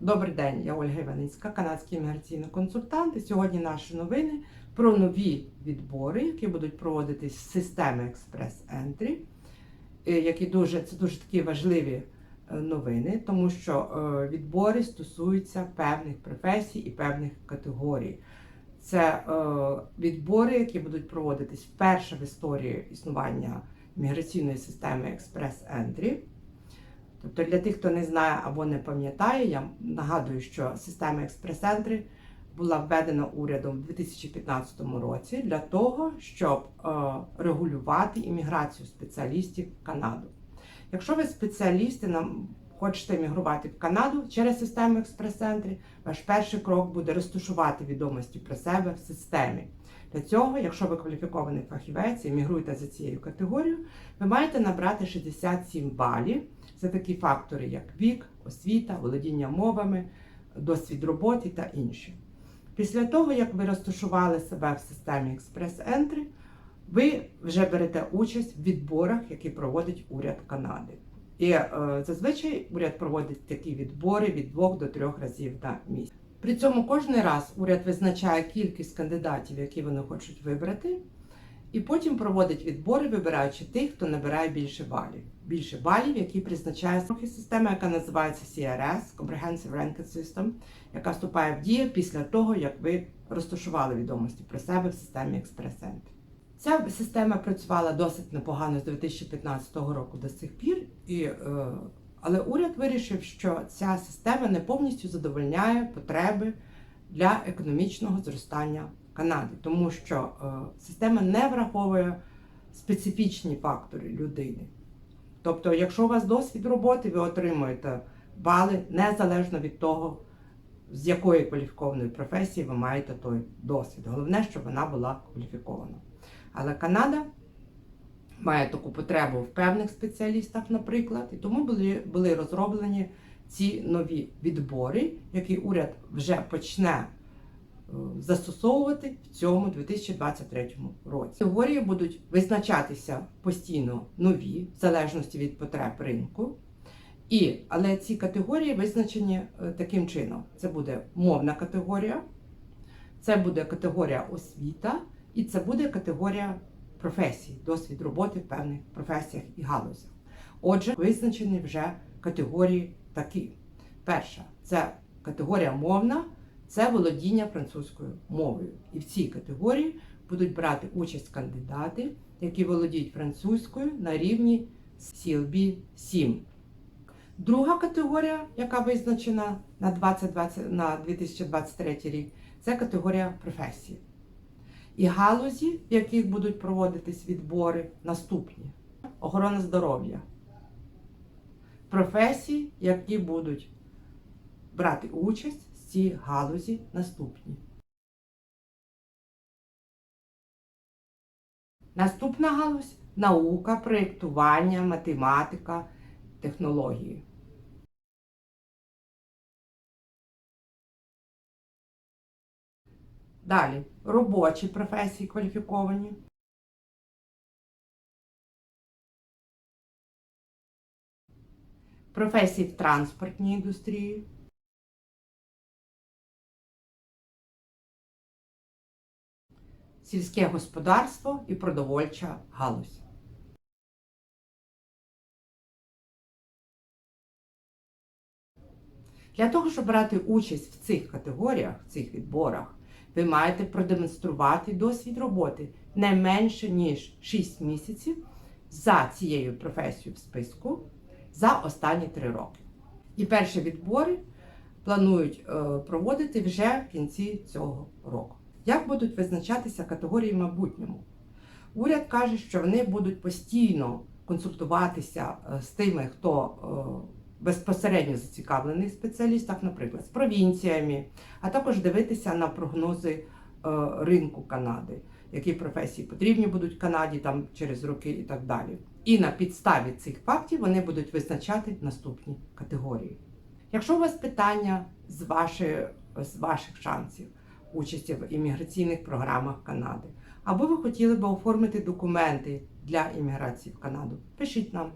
Добрий день, я Ольга Іваницька, канадський імміграційний консультант. І сьогодні наші новини про нові відбори, які будуть проводитись з системи Entry, е, які дуже, це дуже такі важливі е, новини, тому що е, відбори стосуються певних професій і певних категорій. Це відбори, які будуть проводитись вперше в історії існування міграційної системи Entry. Тобто для тих, хто не знає або не пам'ятає, я нагадую, що система експрес-центри була введена урядом у 2015 році для того, щоб е, регулювати імміграцію спеціалістів в Канаду. Якщо ви спеціалісти нам хочете іммігрувати в Канаду через систему експрес-центрів, ваш перший крок буде розташувати відомості про себе в системі. Для цього, якщо ви кваліфікований фахівець і мігруєте за цією категорією, ви маєте набрати 67 балів. Це такі фактори, як вік, освіта, володіння мовами, досвід роботи та інші. Після того, як ви розташували себе в системі Express-Entry, ви вже берете участь в відборах, які проводить уряд Канади. І е, зазвичай уряд проводить такі відбори від двох до трьох разів на місяць. При цьому кожен раз уряд визначає кількість кандидатів, які вони хочуть вибрати, і потім проводить відбори, вибираючи тих, хто набирає більше балів. Більше балів, які призначає трохи система, яка називається CRS Comprehensive Ranking System, яка вступає в дію після того, як ви розташували відомості про себе в системі експрес-центру. Ця система працювала досить непогано з 2015 року до сих пір, і, е, але уряд вирішив, що ця система не повністю задовольняє потреби для економічного зростання Канади, тому що е, система не враховує специфічні фактори людини. Тобто, якщо у вас досвід роботи, ви отримуєте бали незалежно від того, з якої кваліфікованої професії ви маєте той досвід. Головне, щоб вона була кваліфікована. Але Канада має таку потребу в певних спеціалістах, наприклад, і тому були, були розроблені ці нові відбори, які уряд вже почне застосовувати в цьому 2023 році. Категорії будуть визначатися постійно нові, в залежності від потреб ринку. І, але ці категорії визначені е, таким чином: це буде мовна категорія, це буде категорія освіта, і це буде категорія професій, досвід роботи в певних професіях і галузях. Отже, визначені вже категорії такі. Перша це категорія мовна, це володіння французькою мовою. І в цій категорії будуть брати участь кандидати, які володіють французькою на рівні CLB 7. Друга категорія, яка визначена на 2020, на 2023 рік, це категорія професії. І галузі, в яких будуть проводитись відбори, наступні: охорона здоров'я, професії, які будуть брати участь в цій галузі, наступні. Наступна галузь наука, проєктування, математика, технології. Далі робочі професії кваліфіковані. Професії в транспортній індустрії. Сільське господарство і продовольча галузь. Для того, щоб брати участь в цих категоріях, в цих відборах, ви маєте продемонструвати досвід роботи не менше, ніж 6 місяців за цією професією в списку за останні 3 роки. І перші відбори планують е, проводити вже в кінці цього року. Як будуть визначатися категорії в майбутньому? Уряд каже, що вони будуть постійно консультуватися е, з тими, хто е, безпосередньо зацікавлених спеціалістах, наприклад, з провінціями, а також дивитися на прогнози е, ринку Канади, які професії потрібні будуть Канаді там через роки і так далі. І на підставі цих фактів вони будуть визначати наступні категорії. Якщо у вас питання з ваших, з ваших шансів участі в імміграційних програмах Канади, або ви хотіли би оформити документи для імміграції в Канаду, пишіть нам.